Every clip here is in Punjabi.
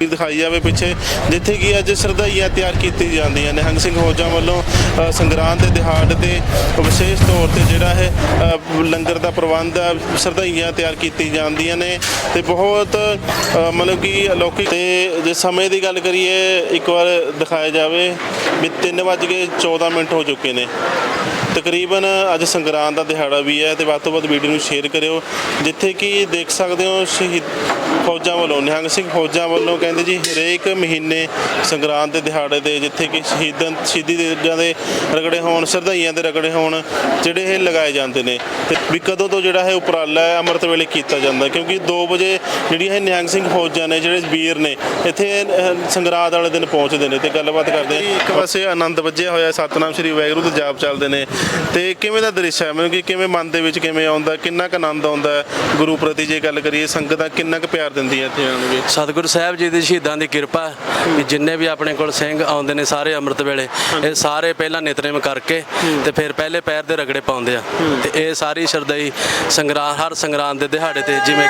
ਦਿਖਾਈ ਜਾਵੇ ਪਿੱਛੇ ਜਿੱਥੇ ਕਿ ਅੱਜ ਸ਼ਰਧਾਈਆਂ ਤਿਆਰ ਕੀਤੀ ਜਾਂਦੀਆਂ ਨੇ। ਹੰਗ ਸਿੰਘ ਫੌਜਾਂ ਵੱਲੋਂ ਸੰਗਰਾਂਦ ਦੇ ਦਿਹਾੜ ਤੇ ਵਿਸ਼ੇਸ਼ ਤੌਰ ਤੇ ਜਿਹੜਾ ਹੈ ਲੰਗਰ ਦਾ ਪ੍ਰਬੰਧ ਆ, ਸ਼ਰਧਾਈਆਂ ਤਿਆਰ ਕੀਤੀ ਜਾਂਦੀਆਂ ਨੇ ਤੇ ਬਹੁਤ ਮਤਲਬ ਕਿ ਅਲੌਕਿਕ ਤੇ ਜੇ ਸਮੇਂ ਦੀ ਗੱਲ ਕਰੀਏ ਇੱਕ ਵਾਰ ਦਿਖਾਇਆ ਜਾਵੇ ਵੀ 3:14 ਮਿੰਟ ਹੋ ਚੁੱਕੇ ਨੇ। ਤਕਰੀਬਨ ਅੱਜ ਸੰਗਰਾਂਦ ਦਾ ਦਿਹਾੜਾ ਵੀ ਹੈ ਤੇ ਵੱਧ ਤੋਂ ਵੱਧ ਵੀਡੀਓ ਨੂੰ ਸ਼ੇਅਰ ਕਰਿਓ, ਜਿੱਥੇ ਕਿ ਦੇਖ ਸਕਦੇ ਹੋ ਸ਼ਹੀਦ ਫੌਜਾਂ ਵੱਲੋਂ, ਨਿਹੰਗ ਸਿੰਘ ਫੌਜਾਂ ਵੱਲੋਂ ਕਹਿੰਦੇ ਜੀ ਹਰੇਕ ਮਹੀਨੇ ਸੰਗਰਾਂਦ ਦੇ ਦਿਹਾੜੇ ਤੇ ਜਿੱਥੇ ਕਿ ਸ਼ਹੀਦਾਂ ਸ਼ਹੀਦੀ ਦੇਜਾਂ ਦੇ ਰਗੜੇ ਹੋਣ, ਸ਼ਰਧਾਈਆਂ ਦੇ ਰਗੜੇ ਹੋਣ, ਜਿਹੜੇ ਇਹ ਲਗਾਏ ਜਾਂਦੇ ਨੇ। ਤੇ ਵੀ ਕਦੋਂ ਤੋਂ ਜਿਹੜਾ ਇਹ ਉਪਰਾਲਾ ਹੈ, ਅੰਮ੍ਰਿਤ ਵੇਲੇ ਕੀਤਾ ਜਾਂਦਾ ਕਿਉਂਕਿ 2 ਵਜੇ ਜਿਹੜੀਆਂ ਇਹ ਨਿਹੰਗ ਸਿੰਘ ਫੌਜਾਂ ਨੇ, ਜਿਹੜੇ ਵੀਰ ਨੇ, ਇੱਥੇ ਸੰਗਰਾਂਦ ਵਾਲੇ ਦਿਨ ਪਹੁੰਚਦੇ ਨੇ ਤੇ ਗੱਲਬਾਤ ਕਰਦੇ ਆ। ਇੱਕ ਪਾਸੇ ਆਨੰਦ ਵੱਜਿਆ ਹੋਇਆ, ਸਤਨਾਮ ਸ੍ਰੀ ਵਾਹਿਗੁਰੂ ਦੇ ਜਾਪ ਚੱਲਦੇ ਨੇ ਤੇ ਕਿਵੇਂ ਦਾ ਦ੍ਰਿਸ਼ ਹੈ? ਮਤਲਬ ਕਿ ਕਿਵੇਂ ਮਨ ਦੇ ਵਿੱਚ ਕਿਵੇਂ ਆਉਂਦਾ? ਕਿੰਨਾ ਕੁ ਆਨੰਦ ਆਉਂਦਾ ਗੁਰੂ ਪ੍ਰਤੀ ਜੇ ਗੱਲ ਕਰੀਏ? ਸੰਗਤਾਂ ਕਿੰਨਾ ਕੁ ਪਿਆਰ ਦਿੰਦੀਆਂ ਇੱਥੇ ਆਣ ਕੇ ਸਤਿਗੁਰੂ ਸਾਹਿਬ ਜੀ ਦੀ ਸ਼ਹੀਦਾਂ ਦੀ ਕਿਰਪਾ ਕਿ ਜਿੰਨੇ ਵੀ ਆਪਣੇ ਕੋਲ ਸਿੰਘ ਆਉਂਦੇ ਨੇ ਸਾਰੇ ਅੰਮ੍ਰਿਤ ਵੇਲੇ ਇਹ ਸਾਰੇ ਪਹਿਲਾਂ ਨਿਤਨੇਮ ਕਰਕੇ ਤੇ ਫਿਰ ਪਹਿਲੇ ਪੈਰ ਦੇ ਰਗੜੇ ਪਾਉਂਦੇ ਆ। ਤੇ ਇਹ ਸਾਰੀ ਸ਼ਰਧਾਈ ਸੰਗਰਾਮ ਹਰ ਸੰਗਰਾਮ ਦੇ ਦਿਹਾੜੇ ਤੇ ਜਿਵੇਂ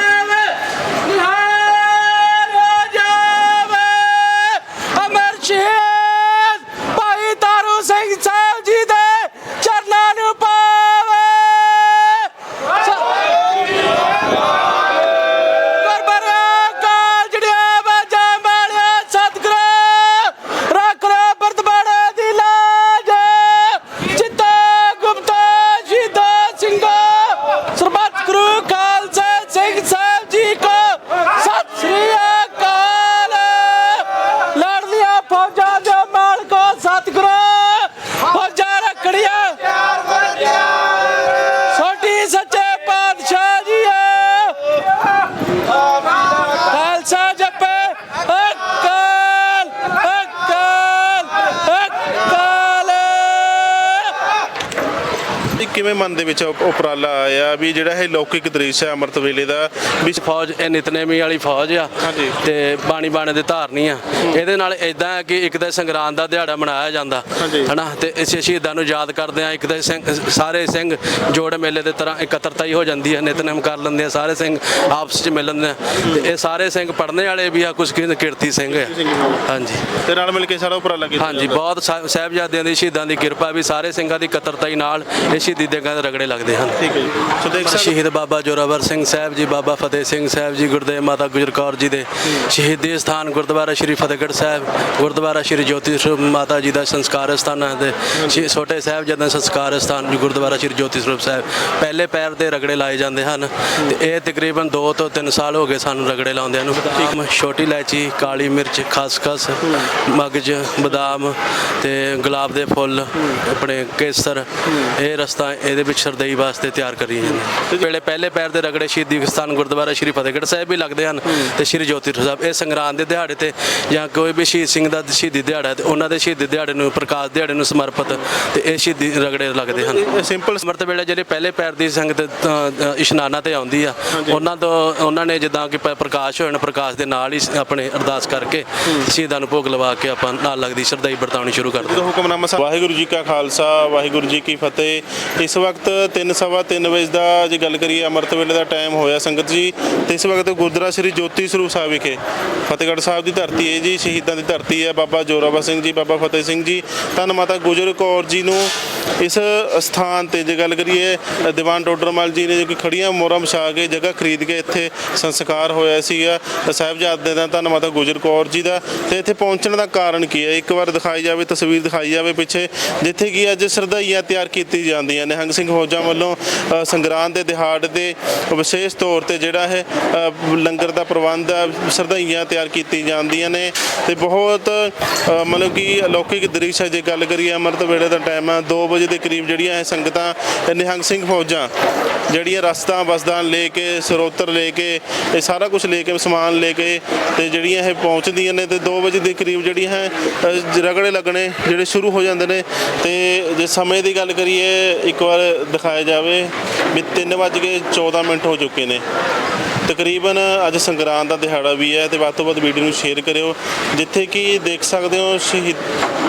ਮਨ ਦੇ ਵਿੱਚ ਉਪ- ਉਪਰਾਲਾ ਆਇਆ ਵੀ ਜਿਹੜਾ ਇਹ ਲੌਕਿਕ ਦ੍ਰਿਸ਼ ਹੈ ਅੰਮ੍ਰਿਤ ਵੇਲੇ ਦਾ ਵੀ ਫੌਜ ਇਹ ਨਿਤਨੇਮੀ ਵਾਲੀ ਫੌਜ ਆ ਹਾਂਜੀ। ਤੇ ਬਾਣੀ ਬਾਣੇ ਦੇ ਧਾਰਨੀ ਆ। ਇਹਦੇ ਨਾਲ ਇਦਾਂ ਹੈ ਕਿ ਇੱਕ ਤਾਂ ਸੰਗਰਾਮ ਦਾ ਦਿਹਾੜਾ ਮਨਾਇਆ ਜਾਂਦਾ ਹਾਂਜੀ। ਹਨਾ? ਤੇ ਇਸ ਸ਼ਹੀਦਾਂ ਨੂੰ ਯਾਦ ਕਰਦੇ ਆ ਇੱਕ ਤਾਂ ਸਿੰਘ ਸਾਰੇ ਸਿੰਘ ਜੋੜ ਮੇਲੇ ਦੇ ਤਰ੍ਹਾਂ ਇਕੱਤਰਤਾ ਹੀ ਹੋ ਜਾਂਦੀ ਹੈ ਨਿਤਨੇਮ ਕਰ ਲੈਂਦੇ ਆ ਸਾਰੇ ਸਿੰਘ ਆਪਸ ਵਿੱਚ ਮਿਲ ਲੈਂਦੇ ਆ। ਤੇ ਇਹ ਸਾਰੇ ਸਿੰਘ ਪੜਨੇ ਵਾਲੇ ਵੀ ਆ ਕੁਝ ਕਿਰਤੀ ਸਿੰਘ ਆ। ਹਾਂਜੀ। ਤੇ ਨਾਲ ਮਿਲ ਕੇ ਸਾਰਾ ਉਪਰਾਲਾ ਕੀਤਾ ਹਾਂਜੀ। ਬਹੁਤ ਸਾਹਿਬ- ਸਾਹਿਬਜ਼ਾਦਿਆਂ ਦੀ ਸ਼ਹੀਦਾਂ ਦੀ ਕਿਰਪਾ ਵੀ ਸਾਰੇ ਸਿੰਘਾਂ ਦੀ ਇਕੱਤਰਤਾ ਹੀ ਨਾਲ ਇਹ ਸ਼ਹੀਦੀ ਦੇਗਾਂ ਦੇ ਰਗੜੇ ਲੱਗਦੇ ਹਨ। ਠੀਕ ਹੈ ਜੀ। ਸੋ ਦੇਖ ਸਕਦੇ ਸ਼ਹੀਦ ਬਾਬਾ ਜੋਰਾਵਰ ਸਿੰਘ ਸਾਹਿਬ ਜੀ ਬਾਬਾ ਫਤਿਹ ਸਿੰਘ ਸਾਹਿਬ ਜੀ ਗੁਰਦੇਵ ਮਾਤਾ ਗੁਜਰ ਕੌਰ ਜੀ ਦੇ ਸ਼ਹੀਦੀ ਸਥਾਨ ਗੁਰਦੁਆਰਾ ਸ਼੍ਰੀ ਫਤਿਹਗੜ੍ਹ ਸਾਹਿਬ ਗੁਰਦੁਆਰਾ ਸ਼੍ਰੀ ਜੋਤੀ ਸਰੂਪ ਮਾਤਾ ਜੀ ਦਾ ਸੰਸਕਾਰ ਸਥਾਨ ਹੈ ਤੇ ਛੋਟੇ ਸਾਹਿਬ ਜੀ ਦਾ ਸੰਸਕਾਰ ਸਥਾਨ ਜੀ ਗੁਰਦੁਆਰਾ ਸ਼੍ਰੀ ਜੋਤੀ ਸਰੂਪ ਸਾਹਿਬ। ਪਹਿਲੇ ਪੈਰ ਦੇ ਰਗੜੇ ਲਾਏ ਜਾਂਦੇ ਹਨ ਤੇ ਇਹ ਤਕਰੀਬਨ 2 ਤੋਂ 3 ਸਾਲ ਹੋ ਗਏ ਸਾਨੂੰ ਰਗੜੇ ਲਾਉਂਦਿਆਂ ਨੂੰ। ਬਦਾਮ ਛੋਟੀ ਇਲਾਇਚੀ ਕਾਲੀ ਮਿਰਚ ਖਸਖਸ ਮਗਜ ਬਦਾਮ ਤੇ ਗੁਲਾਬ ਦੇ ਫੁੱਲ ਆਪਣੇ ਕੇਸਰ ਇਹ ਰਸਤਾ ਇਹਦੇ ਵਿੱਚ ਸਰਦਈ ਵਾਸਤੇ ਤਿਆਰ ਕਰੀ ਜਾਂਦੇ ਵੇਲੇ ਪਹਿਲੇ ਪੈਰ ਦੇ ਰਗੜੇ ਸ਼ਹੀਦੀ ਸਥਾਨ ਗੁਰਦੁਆਰਾ ਸ਼੍ਰੀ ਫਤਿਹਗੜ੍ਹ ਸਾਹਿਬ ਵੀ ਲੱਗਦੇ ਹਨ ਤੇ ਸ਼੍ਰੀ ਜੋਤੀ ਸਾਹਿਬ। ਇਹ ਸੰਗਰਾਮ ਦੇ ਦਿਹਾੜੇ ਤੇ ਜਾਂ ਕੋਈ ਵੀ ਸ਼ਹੀਦ ਸਿੰਘ ਦਾ ਸ਼ਹੀਦੀ ਦਿਹਾੜਾ ਤੇ ਉਹਨਾਂ ਦੇ ਸ਼ਹੀਦੀ ਦਿਹਾੜੇ ਨੂੰ ਪ੍ਰਕਾਸ਼ ਦਿਹਾੜੇ ਨੂੰ ਸਮਰਪਿਤ ਤੇ ਇਹ ਸ਼ਹੀਦੀ ਰਗੜੇ ਲੱਗਦੇ ਹਨ। ਇਹ ਸਿੰਪਲ ਅੰਮ੍ਰਿਤ ਵੇਲੇ ਜਿਹੜੇ ਪਹਿਲੇ ਪੈਰ ਦੀ ਸੰਗਤ ਇਸ਼ਨਾਨਾਂ ਤੇ ਆਉਂਦੀ ਆ ਉਹਨਾਂ ਤੋਂ ਉਹਨਾਂ ਨੇ ਜਿੱਦਾਂ ਕਿ ਪ੍ਰਕਾਸ਼ ਹੋਣ ਪ੍ਰਕਾਸ਼ ਦੇ ਨਾਲ ਹੀ ਆਪਣੇ ਅਰਦਾਸ ਕਰਕੇ ਸ਼ਹੀਦਾਂ ਨੂੰ ਭੋਗ ਲਵਾ ਕੇ ਆਪਾਂ ਨਾਲ ਲੱਗਦੀ ਸ਼ਰਧਾਈ ਵਰਤਾਉਣੀ ਸ਼ੁਰੂ ਕਰ ਜਦੋਂ ਹੁਕਮਨਾਮਾ ਸਾਹਿਬ ਵਾਹਿਗੁਰੂ ਜੀ ਕਾ ਖਾਲਸਾ ਵਾਹਿਗੁਰੂ ਜੀ ਕੀ ਫਤਿਹ। ਇਸ ਵਕਤ 3:30 ਵਜੇ ਦਾ ਜੇ ਗੱਲ ਕਰੀਏ ਅੰਮ੍ਰਿਤ ਵੇਲੇ ਦਾ ਟਾਈਮ ਹੋਇਆ ਸੰਗਤ ਜੀ ਤੇ ਇਸ ਵਕਤ ਗੁਰਦੁਆਰਾ ਸ੍ਰੀ ਜੋਤੀ ਸਰੂਪ ਸਾਹਿਬ ਵਿਖੇ ਫਤਿਹਗੜ੍ਹ ਸਾਹਿਬ ਦੀ ਧਰਤੀ ਹੈ ਜੀ ਸ਼ਹੀਦਾਂ ਦੀ ਧਰਤੀ ਹੈ ਬਾਬਾ ਜੋਰਾਵਰ ਸਿੰਘ ਜੀ ਬਾਬਾ ਫਤਿਹ ਸਿੰਘ ਜੀ। ਧੰਨ ਮਾਤਾ ਗੁਜਰ ਕੌਰ ਜੀ ਨੂੰ ਇਸ ਸਥਾਨ ਤੇ ਜੇ ਗੱਲ ਕਰੀਏ ਦੀਵਾਨ ਟੋਡਰਮਲ ਜੀ ਨੇ ਜੋ ਕਿ ਖੜੀਆਂ ਮੋਹਰਾਂ ਵਿਛਾ ਕੇ ਜਗ੍ਹਾ ਖਰੀਦ ਕੇ ਇੱਥੇ ਸੰਸਕਾਰ ਹੋਇਆ ਸੀਗਾ। ਸਾਹਿਬਜ਼ਾਦੇ ਦਾ ਧੰਨ ਮਾਤਾ ਗੁਜਰ ਕੌਰ ਜੀ ਦਾ ਤੇ ਇੱਥੇ ਪਹੁੰਚਣ ਦਾ ਕਾਰਨ ਕੀ ਹੈ? ਇੱਕ ਵਾਰ ਦਿਖਾਈ ਜਾਵੇ ਤਸਵੀਰ ਤਸਵੀਰ ਦਿਖਾਈ ਜਾਵੇ ਪਿੱਛੇ, ਜਿੱਥੇ ਕਿ ਅੱਜ ਸ਼ਰਧਾਈਆਂ ਤਿਆਰ ਕੀਤੀ ਜਾਂਦੀਆਂ ਨਿਹੰਗ ਸਿੰਘ ਫੌਜਾਂ ਵੱਲੋਂ ਸੰਗਰਾਂਦ ਦੇ ਦਿਹਾੜ ਤੇ ਵਿਸ਼ੇਸ਼ ਤੌਰ ਤੇ ਜਿਹੜਾ ਹੈ ਲੰਗਰ ਦਾ ਪ੍ਰਬੰਧ ਆ, ਸ਼ਰਧਾਈਆਂ ਤਿਆਰ ਕੀਤੀ ਜਾਂਦੀਆਂ ਨੇ ਤੇ ਬਹੁਤ ਮਤਲਬ ਕਿ ਅਲੌਕਿਕ ਦ੍ਰਿਸ਼ ਹੈ ਜੇ ਗੱਲ ਕਰੀਏ ਅੰਮ੍ਰਿਤ ਵੇਲੇ ਦਾ ਟਾਈਮ ਆ 2 ਵਜੇ ਦੇ ਕਰੀਬ ਜਿਹੜੀਆਂ ਇਹ ਸੰਗਤਾਂ ਨਿਹੰਗ ਸਿੰਘ ਫੌਜਾਂ ਜਿਹੜੀਆਂ ਰਸਤਾ ਬਸਦਾਨ ਲੈ ਕੇ, ਸਰੋਤਰ ਲੈ ਕੇ, ਇਹ ਸਾਰਾ ਕੁਝ ਲੈ ਕੇ, ਸਮਾਨ ਲੈ ਕੇ ਤੇ ਜਿਹੜੀਆਂ ਇਹ ਪਹੁੰਚਦੀਆਂ ਨੇ ਤੇ 2 ਵਜੇ ਦੇ ਕਰੀਬ ਜਿਹੜੀਆਂ ਹੈ ਰਗੜੇ ਲੱਗਣੇ ਜਿਹੜੇ ਸ਼ੁਰੂ ਹੋ ਜਾਂਦੇ ਨੇ, ਤੇ ਜੇ ਸਮੇਂ ਦੀ ਗੱਲ ਕਰੀਏ, ਇੱਕ ਵਾਰ ਦਿਖਾਇਆ ਜਾਵੇ, ਵੀ 3:14 ਮਿੰਟ ਹੋ ਚੁੱਕੇ ਨੇ। ਤਕਰੀਬਨ ਅੱਜ ਸੰਗਰਾਂਦ ਦਾ ਦਿਹਾੜਾ ਵੀ ਹੈ ਤੇ ਵੱਧ ਤੋਂ ਵੱਧ ਵੀਡੀਓ ਨੂੰ ਸ਼ੇਅਰ ਕਰਿਓ, ਜਿੱਥੇ ਕਿ ਦੇਖ ਸਕਦੇ ਹੋ ਸ਼ਹੀਦ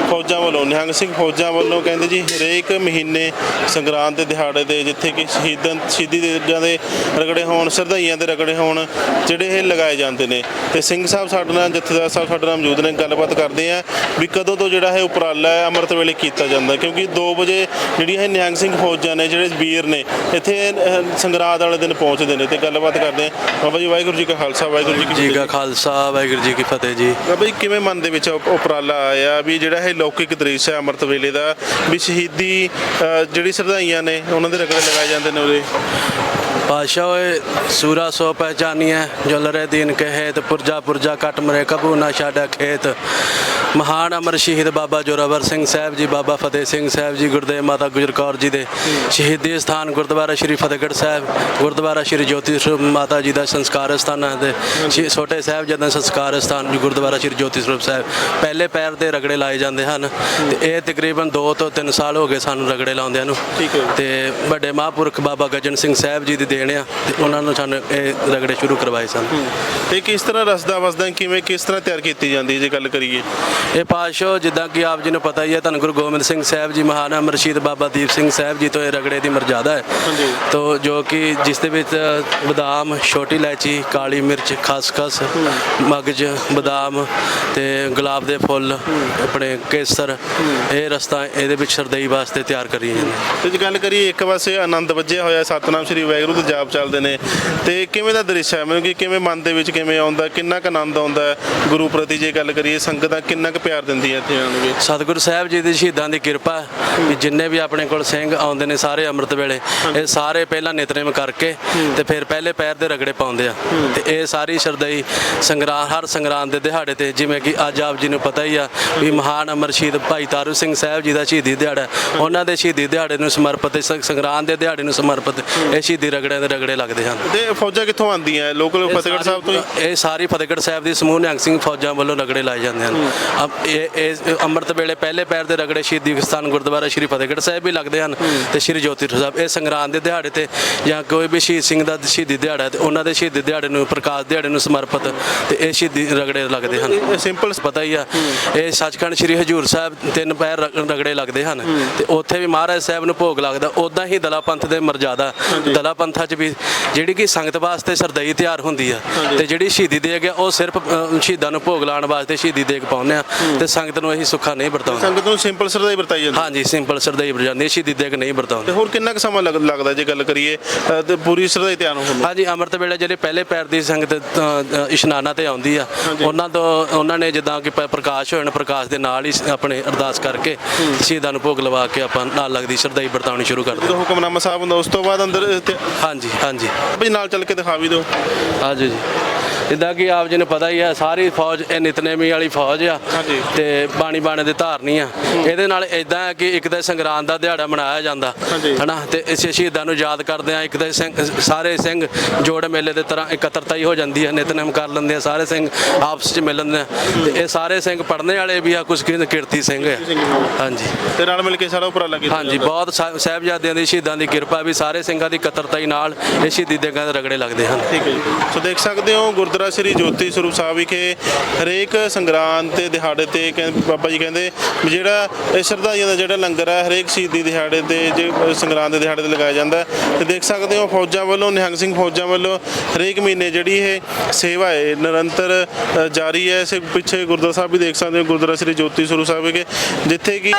ਫੌਜਾਂ ਵੱਲੋਂ, ਨਿਹੰਗ ਸਿੰਘ ਫੌਜਾਂ ਵੱਲੋਂ ਕਹਿੰਦੇ ਜੀ ਹਰੇਕ ਮਹੀਨੇ ਸੰਗਰਾਂਦ ਦੇ ਦਿਹਾੜੇ ਤੇ ਜਿੱਥੇ ਕਿ ਸ਼ਹੀਦਾਂ, ਸ਼ਹੀਦੀ ਦੇਗਾਂ ਦੇ ਰਗੜੇ ਹੋਣ, ਸ਼ਰਧਾਈਆਂ ਦੇ ਰਗੜੇ ਹੋਣ, ਜਿਹੜੇ ਇਹ ਲਗਾਏ ਜਾਂਦੇ ਨੇ। ਤੇ ਸਿੰਘ ਸਾਹਿਬ ਸਾਡੇ ਨਾਲ, ਜਥੇਦਾਰ ਸਾਹਿਬ ਸਾਡੇ ਨਾਲ ਮੌਜੂਦ ਨੇ, ਗੱਲਬਾਤ ਕਰਦੇ ਆ ਵੀ ਕਦੋਂ ਤੋਂ ਜਿਹੜਾ ਇਹ ਉਪਰਾਲਾ ਹੈ ਅੰਮ੍ਰਿਤ ਵੇਲੇ ਕੀਤਾ ਜਾਂਦਾ ਕਿਉਂਕਿ 2 ਵਜੇ ਜਿਹੜੀਆਂ ਇਹ ਨਿਹੰਗ ਸਿੰਘ ਫੌਜਾਂ ਨੇ, ਜਿਹੜੇ ਵੀਰ ਨੇ, ਇੱਥੇ ਸੰਗਰਾਂਦ ਵਾਲੇ ਦਿਨ ਪਹੁੰਚਦੇ ਨੇ ਤੇ ਗੱਲਬਾਤ ਕਰਦੇ ਆ। ਬਾਬਾ ਜੀ ਵਾਹਿਗੁਰੂ ਜੀ ਕਾ ਖਾਲਸਾ ਵਾਹਿਗੁਰੂ ਜੀ ਕੀ ਜੀ ਫਤਿਹ ਕਾ ਖਾਲਸਾ ਵਾਹਿਗੁਰੂ ਜੀ ਕੀ ਫਤਿਹ ਜੀ। ਬਾਬਾ ਜੀ ਕਿਵੇਂ ਮਨ ਦੇ ਵਿੱਚ ਉਪ- ਉਪਰਾਲਾ ਆਇਆ ਵੀ ਜਿਹੜਾ ਇਹ ਲੌਕਿਕ ਦ੍ਰਿਸ਼ ਹੈ ਅੰਮ੍ਰਿਤ ਵੇਲੇ ਦਾ ਵੀ ਸ਼ਹੀਦੀ ਜਿਹੜੀ ਸ਼ਰਧਾਈਆਂ ਨੇ ਉਹਨਾਂ ਦੇ ਰਗੜੇ ਲਗਾਏ ਜਾਂਦੇ ਨੇ ਉਹਦੇ ਪਾਸ਼ਾ ਓਏ ਸੂਰਾ ਸੋ ਪਹਿਚਾਨੀਐ ਜੋ ਲਰੇ ਦੀਨ ਕਹੇ ਤੇ ਪੁਰਜਾ ਪੁਰਜਾ ਕੱਟ ਮਰੇ ਕਬੂ ਨਾ ਛਾੜਾ ਖੇਤ ਮਹਾਨ ਅਮਰ ਸ਼ਹੀਦ ਬਾਬਾ ਜੋਰਾਵਰ ਸਿੰਘ ਸਾਹਿਬ ਜੀ ਬਾਬਾ ਫਤਿਹ ਸਿੰਘ ਸਾਹਿਬ ਜੀ ਗੁਰਦੇਵ ਮਾਤਾ ਗੁਜਰ ਕੌਰ ਜੀ ਦੇ ਸ਼ਹੀਦੀ ਸਥਾਨ ਗੁਰਦੁਆਰਾ ਸ਼੍ਰੀ ਫਤਿਹਗੜ੍ਹ ਸਾਹਿਬ ਗੁਰਦੁਆਰਾ ਸ਼੍ਰੀ ਜੋਤੀ ਸਰੂਪ ਮਾਤਾ ਜੀ ਦਾ ਸੰਸਕਾਰ ਸਥਾਨ ਹੈ ਤੇ ਛੋਟੇ ਸਾਹਿਬ ਜਦਾਂ ਸੰਸਕਾਰ ਸਥਾਨ ਜੀ ਗੁਰਦੁਆਰਾ ਸ਼੍ਰੀ ਜੋਤੀ ਸਰੂਪ ਸਾਹਿਬ ਪਹਿਲੇ ਪੈਰ ਦੇ ਰਗੜੇ ਲਾਏ ਜਾਂਦੇ ਹਨ ਤੇ ਇਹ ਤਕਰੀਬਨ 2 ਤੋਂ 3 ਸਾਲ ਹੋ ਗਏ ਸਾਨੂੰ ਰਗੜੇ ਲਾਉਂਦਿਆਂ ਨੂੰ। ਤੇ ਵੱਡੇ ਮਹਾਂਪੁਰਖ ਬਾਬਾ ਗਜਨ ਸਿੰਘ ਸਾਹਿਬ ਜੀ ਦੀ ਦੇਣ ਆ ਤੇ ਉਹਨਾਂ ਨੂੰ ਸਾਨੂੰ ਇਹ ਰਗੜੇ ਸ਼ੁਰੂ ਕਰਵਾਏ ਸਨ। ਤੇ ਕਿਸ ਤਰ੍ਹਾਂ ਰਸਦਾ ਵਸਦਾ ਕਿਵੇਂ ਕਿਸ ਤਰ੍ਹਾਂ ਤਿਆਰ ਕੀਤੀ ਜਾਂਦੀ ਹੈ ਜੇ ਗੱਲ ਕਰੀਏ? ਇਹ ਪਾਸ਼ੋ ਜਿੱਦਾਂ ਕਿ ਆਪ ਜੀ ਨੂੰ ਪਤਾ ਹੀ ਹੈ ਧੰਨ ਗੁਰੂ ਗੋਬਿੰਦ ਸਿੰਘ ਸਾਹਿਬ ਜੀ ਮਹਾਨ ਅਮਰ ਸ਼ਹੀਦ ਬਾਬਾ ਦੀਪ ਸਿੰਘ ਸਾਹਿਬ ਜੀ ਤੋਂ ਇਹ ਰਗੜੇ ਦੀ ਮਰਜ਼ਾਦਾ ਹੈ। ਤੋ ਜੋ ਕਿ ਜਿਸ ਦੇ ਵਿੱਚ ਬਦਾਮ ਛੋਟੀ ਇਲਾਇਚੀ ਕਾਲੀ ਮਿਰਚ ਖਸਖਸ ਮਗਜ ਬਦਾਮ ਤੇ ਗੁਲਾਬ ਦੇ ਫੁੱਲ ਆਪਣੇ ਕੇਸਰ ਇਹ ਰਸਤਾ ਇਹਦੇ ਵਿੱਚ ਸਰਦਈ ਵਾਸਤੇ ਤਿਆਰ ਕਰੀ ਜਾਂਦੇ ਤੇ ਜੇ ਗੱਲ ਕਰੀਏ ਇੱਕ ਪਾਸੇ ਆਨੰਦ ਵੱਜਿਆ ਹੋਇਆ ਸਤਨਾਮ ਸ੍ਰੀ ਵਾਹਿਗੁਰੂ ਜਾਪ ਚੱਲਦੇ ਨੇ। ਤੇ ਕਿਵੇਂ ਦਾ ਦ੍ਰਿਸ਼ ਹੈ? ਮੈਨੂੰ ਕਿ ਕਿਵੇਂ ਮਨ ਦੇ ਵਿੱਚ ਕਿਵੇਂ ਆਉਂਦਾ ਕਿੰਨਾ ਕੁ ਆਨੰਦ ਆਉਂਦਾ ਗੁਰੂ ਪ੍ਰਤੀ ਜੇ ਗੱਲ ਕਰੀਏ, ਸੰਗਤਾਂ ਕਿੰਨਾ ਕੁ ਪਿਆਰ ਦਿੰਦੀਆਂ ਇੱਥੇ ਆਉਣਗੇ ਸਤਿਗੁਰੂ ਸਾਹਿਬ ਜੀ ਦੀ ਸ਼ਹੀਦਾਂ ਦੀ ਕਿਰਪਾ ਵੀ ਜਿੰਨੇ ਵੀ ਆਪਣੇ ਕੋਲ ਸਿੰਘ ਆਉਂਦੇ ਨੇ ਸਾਰੇ ਅੰਮ੍ਰਿਤ ਵੇਲੇ, ਇਹ ਸਾਰੇ ਪਹਿਲਾਂ ਨਿਤਨੇਮ ਕਰਕੇ ਤੇ ਫਿਰ ਪਹਿਲੇ ਪੈਰ ਦੇ ਰਗੜੇ ਪਾਉਂਦੇ ਆ। ਤੇ ਇਹ ਸਾਰੀ ਸ਼ਰਦਈ ਸੰਗਰਾਮ ਹਰ ਸੰਗਰਾਂਦ ਦੇ ਦਿਹਾੜੇ ਤੇ, ਜਿਵੇਂ ਕਿ ਅੱਜ ਆਪ ਜੀ ਨੂੰ ਪਤਾ ਹੀ ਆ ਵੀ ਮਹਾਨ ਅਮਰ ਸ਼ਹੀਦ ਭਾਈ ਤਾਰੂ ਸਿੰਘ ਸਾਹਿਬ ਜੀ ਦਾ ਸ਼ਹੀਦੀ ਦਿਹਾੜਾ ਉਹਨਾਂ ਦੇ ਸ਼ਹੀਦੀ ਦਿਹਾੜੇ ਨੂੰ ਸਮਰਪਿਤ ਇਸ ਦੇ ਦਿਹਾੜੇ ਨੂੰ ਸਮਰਪਿਤ ਇਹ ਸ਼ਹੀਦੀ ਰਗੜਿਆਂ ਦੇ ਰਗੜੇ ਲੱਗਦੇ ਹਨ। ਤੇ ਫੌਜਾਂ ਕਿੱਥੋਂ ਆਉਂਦੀਆਂ? ਲੋਕਲ ਫਤਿਹਗੜ੍ਹ ਸਾਹਿਬ ਤੋਂ ਇਹ ਸਾਰੀ ਫਤਿਹਗੜ੍ਹ ਸਾਹਿਬ ਦੀ ਸਮੂਹ ਨਿਹੰਗ ਸਿੰਘ ਫੌਜਾਂ ਵੱਲੋਂ ਰਗੜੇ ਲਾਏ ਜਾਂਦੇ ਹਨ। ਅਬ ਇਹ ਅੰਮ੍ਰਿਤ ਵੇਲੇ ਪਹਿਲੇ ਪੈਰ ਦੇ ਰਗੜੇ ਸ਼ਹੀਦੀ ਸਥਾਨ ਗੁਰਦੁਆਰਾ ਸ਼੍ਰੀ ਫਤਿਹਗੜ੍ਹ ਸਾਹਿਬ ਵੀ ਲੱਗਦੇ ਹਨ ਤੇ ਸ਼੍ਰੀ ਜੋਤੀ ਸਾਹਿਬ ਇਹ ਸੰਗਰਾਂਦ ਦੇ ਦਿਹਾੜੇ ਤੇ ਜਾਂ ਕੋਈ ਵੀ ਸ਼ਹੀਦ ਸਿੰਘ ਦਾ ਸ਼ਹੀਦੀ ਦਿਹਾੜਾ ਤੇ ਉਹਨਾਂ ਦੇ ਸ਼ਹੀਦੀ ਦਿਹਾੜੇ ਨੂੰ ਪ੍ਰਕਾਸ਼ ਦਿਹਾੜੇ ਨੂੰ ਸਮਰਪਿਤ ਤੇ ਇਹ ਸ਼ਹੀਦੀ ਰਗੜੇ ਲੱਗਦੇ ਹਨ। ਸਿੰਪਲ ਪਤਾ ਹੀ ਆ ਇਹ ਸੱਚਖੰਡ ਸ੍ਰੀ ਹਜੂਰ ਸਾਹਿਬ ਤਿੰਨ ਪੈਰ ਰਗ- ਰਗੜੇ ਲੱਗਦੇ ਹਨ ਤੇ ਉੱਥੇ ਵੀ ਮਹਾਰਾਜ ਸਾਹਿਬ ਨੂੰ ਭੋਗ ਲੱਗਦਾ ਉਦਾਂ ਹੀ ਦਲਾ ਪੰਥ ਦੇ ਮਰਜ਼ਾਦਾ ਦਲਾ ਪੰਥਾਂ 'ਚ ਵੀ ਜਿਹੜੀ ਕਿ ਸੰਗਤ ਵਾਸਤੇ ਸਰਦਈ ਤਿਆਰ ਹੁੰਦੀ ਆ ਤੇ ਜਿਹੜੀ ਸ਼ਹੀਦੀ ਦੇਗ ਆ ਉਹ ਸਿਰਫ ਅ, ਸ਼ਹੀਦਾਂ ਨੂੰ ਭੋਗ ਲਾਉਣ ਵਾਸਤੇ ਸ਼ਹੀਦੀ ਦੇਗ ਪਾਉਂਦੇ ਆ ਤੇ ਸੰਗਤ ਨੂੰ ਇਹੀ ਸੁੱਖਾ ਨਹੀਂ ਵਰਤਾਉਂਦੇ। ਸੰਗਤ ਨੂੰ ਸਿੰਪਲ ਸਰਦਾਈ ਵਰਤਾਈ ਜਾਂਦੀ। ਹਾਂਜੀ ਸਿੰਪਲ ਸਰਦਈ ਵਰਜਾਉਂਦੇ ਸ਼ਹੀਦੀ ਦੇਗ ਨਹੀਂ ਤੇ ਵਰਤਾਉਂਦੇ ਹੋਰ ਕਿੰਨਾ ਕੁ ਸਮਾਂ ਲੱਗ- ਲੱਗਦਾ ਜੇ ਗੱਲ ਕਰੀਏ ਅ, ਤੇ ਪੂਰੀ ਸਰਦਾਈ ਤਿਆਰ ਹੋਣ ਨੂੰ? ਹਾਂਜੀ ਅੰਮ੍ਰਿਤ ਵੇਲੇ ਜਿਹੜੇ ਪਹਿਲੇ ਪੈਰ ਦੀ ਸੰਗਤ ਅ, ਅ, ਇਸ਼ਨਾਨਾਂ ਤੇ ਆਉਂਦੀ ਆ ਉਹਨਾਂ ਤੋਂ ਉਹਨਾਂ ਨੇ ਜਿੱਦਾਂ ਕਿ ਪ- ਪ੍ਰਕਾਸ਼ ਹੋਣ ਪ੍ਰਕਾਸ਼ ਦੇ ਨਾਲ ਹੀ ਸ- ਆਪਣੇ ਅਰਦਾਸ ਕਰਕੇ ਸ਼ਹੀਦਾਂ ਨੂੰ ਭੋਗ ਲਵਾ ਕੇ ਆਪਾਂ ਨਾਲ ਲੱਗਦੀ ਸ਼ਰਧਾਈ ਵਰਤਾਉਣੀ ਸ਼ੁਰੂ ਕਰ ਦਿੰਦੇ ਜਦੋਂ ਹੁਕਮਨਾਮਾ ਸਾਹਿਬ ਹੁੰਦਾ ਉਸ ਤੋਂ ਬਾਅਦ ਅੰਦਰ ਤੇ ਹਾਂਜੀ ਹਾਂਜੀ। ਵੀ ਨਾਲ ਚੱਲ ਕੇ ਦਿਖਾ ਵੀ ਦਿਓ। ਆਜੋ ਜੀ। ਜਿੱਦਾਂ ਕਿ ਆਪ ਜੀ ਨੂੰ ਪਤਾ ਹੀ ਹੈ ਸਾਰੀ ਫੌਜ ਇਹ ਨਿਤਨੇਮੀ ਵਾਲੀ ਫੌਜ ਆ। ਤੇ ਬਾਣੀ ਬਾਣੇ ਦੇ ਧਾਰਨੀ ਆ। ਇਹਦੇ ਨਾਲ ਇਦਾਂ ਹੈ ਕਿ ਇੱਕ ਤਾਂ ਸੰਗਰਾਂਦ ਦਾ ਦਿਹਾੜਾ ਮਨਾਇਆ ਜਾਂਦਾ। ਹਨਾ? ਤੇ ਇਸ ਸ਼ਹੀਦਾਂ ਨੂੰ ਯਾਦ ਕਰਦੇ ਆ ਇੱਕ ਤਾਂ ਸਿੰਘ ਸਾਰੇ ਸਿੰਘ ਜੋੜ ਮੇਲੇ ਦੇ ਤਰ੍ਹਾਂ ਇਕੱਤਰਤਾ ਹੀ ਹੋ ਜਾਂਦੀ ਹੈ ਨਿਤਨੇਮ ਕਰ ਲੈਂਦੇ ਆ ਸਾਰੇ ਸਿੰਘ ਆਪਸ ਵਿੱਚ ਮਿਲ ਲੈਂਦੇ ਆ। ਤੇ ਇਹ ਸਾਰੇ ਸਿੰਘ ਪੜ੍ਹਨੇ ਵਾਲੇ ਵੀ ਆ ਕੁਝ ਕੀਰਤੀ ਸਿੰਘ ਆ। ਹਾਂਜੀ। ਤੇ ਨਾਲ ਮਿਲ ਕੇ ਸਾਰਾ ਉਪਰਾਲਾ ਕੀਤਾ ਹਾਂਜੀ। ਬਹੁਤ ਸਾਹਿਬ- ਸਾਹਿਬਜ਼ਾਦਿਆਂ ਦੀ ਸ਼ਹੀਦਾਂ ਦੀ ਕਿਰਪਾ ਵੀ ਸਾਰੇ ਸਿੰਘਾਂ ਦੀ ਇਕੱਤਰਤਾ ਹੀ ਨਾਲ ਇਹ ਸ਼ਹੀਦੀ ਦੇ ਰਗੜੇ ਲੱਗਦੇ ਹਨ। ਠੀਕ ਹੈ ਜੀ। ਸੋ ਦੇਖ ਸਕਦੇ ਹੋ ਗੁਰਦੁਆਰਾ ਸ੍ਰੀ ਜੋਤੀ ਸਰੂਪ ਸਾਹਿਬ ਵਿਖੇ ਹਰੇਕ ਸੰਗਰਾਂਦ ਤੇ ਦਿਹਾੜੇ ਤੇ ਕਹਿੰ- ਬਾਬਾ ਜੀ ਕਹਿੰਦੇ ਜਿਹੜਾ ਇਹ ਸ਼ਰਧਾਈਆਂ ਦਾ ਜਿਹੜਾ ਲੰਗਰ ਹੈ, ਹਰੇਕ ਸ਼ਹੀਦੀ ਦਿਹਾੜੇ ਤੇ ਜੇ ਸੰਗਰਾਂਦ ਦੇ ਦਿਹਾੜੇ ਤੇ ਲਗਾਇਆ ਜਾਂਦਾ ਹੈ। ਤੇ ਦੇਖ ਸਕਦੇ ਹੋ ਫੌਜਾਂ ਵੱਲੋਂ, ਨਿਹੰਗ ਸਿੰਘ ਫੌਜਾਂ ਵੱਲੋਂ ਹਰੇਕ ਮਹੀਨੇ ਜਿਹੜੀ ਇਹ ਸੇਵਾ ਹੈ, ਨਿਰੰਤਰ ਜਾਰੀ ਹੈ ਇਸੇ ਪਿੱਛੇ ਗੁਰਦੁਆਰਾ ਸਾਹਿਬ ਵੀ ਦੇਖ ਸਕਦੇ ਹੋ, ਗੁਰਦੁਆਰਾ ਸ੍ਰੀ ਜੋਤੀ ਸਰੂਪ ਸਾਹਿਬ ਵਿਖੇ, ਜਿੱਥੇ ਕਿ